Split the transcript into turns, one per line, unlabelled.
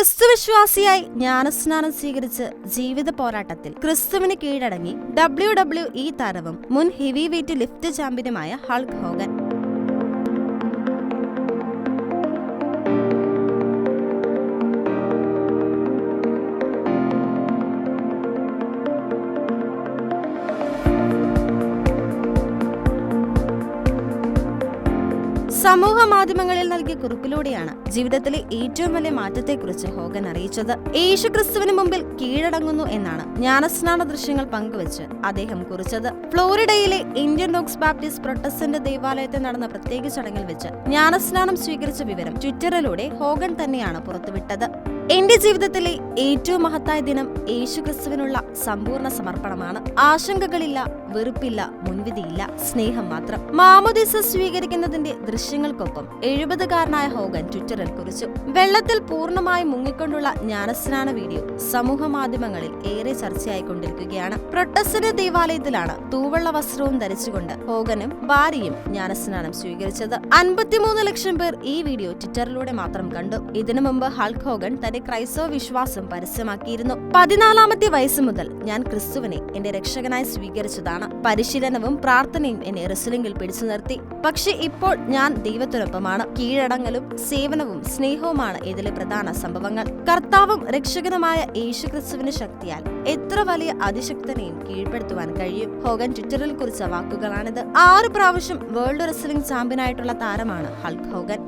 ക്രിസ്തുവിശ്വാസിയായി ജ്ഞാനസ്നാനം സ്വീകരിച്ച് ജീവിത പോരാട്ടത്തിൽ ക്രിസ്തുവിന് കീഴടങ്ങി ഡബ്ല്യു ഡബ്ല്യു ഇ താരവും മുൻ ഹെവി വെയ്റ്റ് ലിഫ്റ്റ് ചാമ്പ്യനുമായ ഹൾക്ക് ഹോഗൻ. സമൂഹ മാധ്യമങ്ങളിൽ നൽകിയ കുറിപ്പിലൂടെയാണ് ജീവിതത്തിലെ ഏറ്റവും വലിയ മാറ്റത്തെക്കുറിച്ച് ഹോഗൻ അറിയിച്ചത്. യേശു ക്രിസ്തുവിന് മുമ്പിൽ കീഴടങ്ങുന്നു എന്നാണ് ജ്ഞാനസ്നാന ദൃശ്യങ്ങൾ പങ്കുവച്ച് അദ്ദേഹം കുറിച്ചത്. ഫ്ലോറിഡയിലെ ഇന്ത്യൻ ഡോക്സ് ബാപ്റ്റിസ്റ്റ് പ്രൊട്ടസ്റ്റന്റ് ദേവാലയത്തിൽ നടന്ന പ്രത്യേക ചടങ്ങിൽ വെച്ച് ജ്ഞാനസ്നാനം സ്വീകരിച്ച വിവരം ട്വിറ്ററിലൂടെ ഹോഗൻ തന്നെയാണ് പുറത്തുവിട്ടത്. എന്റെ ജീവിതത്തിലെ ഏറ്റവും മഹത്തായ ദിനം യേശു ക്രിസ്തുവിനുള്ള സമ്പൂർണ സമർപ്പണമാണ്. ആശങ്കകളില്ല വെറുപ്പില്ല മുൻവിധിയില്ല സ്നേഹം മാത്രം. മാമോദിസ സ്വീകരിക്കുന്നതിന്റെ ദൃശ്യങ്ങൾക്കൊപ്പം എഴുപതുകാരനായ ഹോഗൻ ട്വിറ്ററിൽ കുറിച്ചു. വെള്ളത്തിൽ പൂർണമായി മുങ്ങിക്കൊണ്ടുള്ള ജ്ഞാനസ്നാന വീഡിയോ. സമൂഹ മാധ്യമങ്ങളിൽ ഏറെ ചർച്ചയായിക്കൊണ്ടിരിക്കുകയാണ്. പ്രൊട്ടസ്റ്റന്റ് ദേവാലയത്തിലാണ് തൂവള്ള വസ്ത്രവും ധരിച്ചുകൊണ്ട് ഹോഗനും ഭാര്യയും ജ്ഞാനസ്നാനം സ്വീകരിച്ചത്. അൻപത്തിമൂന്ന് ലക്ഷം പേർ ഈ വീഡിയോ ട്വിറ്ററിലൂടെ മാത്രം കണ്ടു. ഇതിനു മുമ്പ് ഹൾക്ക് ഹോഗൻ തന്റെ ക്രൈസ്തവ വിശ്വാസം പരസ്യമാക്കിയിരുന്നു. പതിനാലാമത്തെ വയസ്സ് മുതൽ ഞാൻ ക്രിസ്തുവിനെ എന്റെ രക്ഷകനായി സ്വീകരിച്ചതാണ്. പരിശീലനവും പ്രാർത്ഥനയും എന്നെ റെസ്ലിംഗിൽ പിടിച്ചു നിർത്തി. പക്ഷെ ഇപ്പോൾ ഞാൻ ദൈവത്തിനൊപ്പമാണ്. കീഴടങ്ങലും സേവനവും സ്നേഹവുമാണ് ഇതിലെ പ്രധാന സംഭവങ്ങൾ. കർത്താവും രക്ഷകനുമായ യേശു ക്രിസ്തുവിന് ശക്തിയാൽ എത്ര വലിയ അതിശക്തനെയും കീഴ്പ്പെടുത്തുവാൻ കഴിയും? ഹോഗൻ ട്വിറ്ററിൽ കുറിച്ച വാക്കുകളാണിത്. ആറ് പ്രാവശ്യം വേൾഡ് റെസ്ലിംഗ് ചാമ്പ്യനായിട്ടുള്ള താരമാണ് ഹൾക്ക് ഹോഗൻ.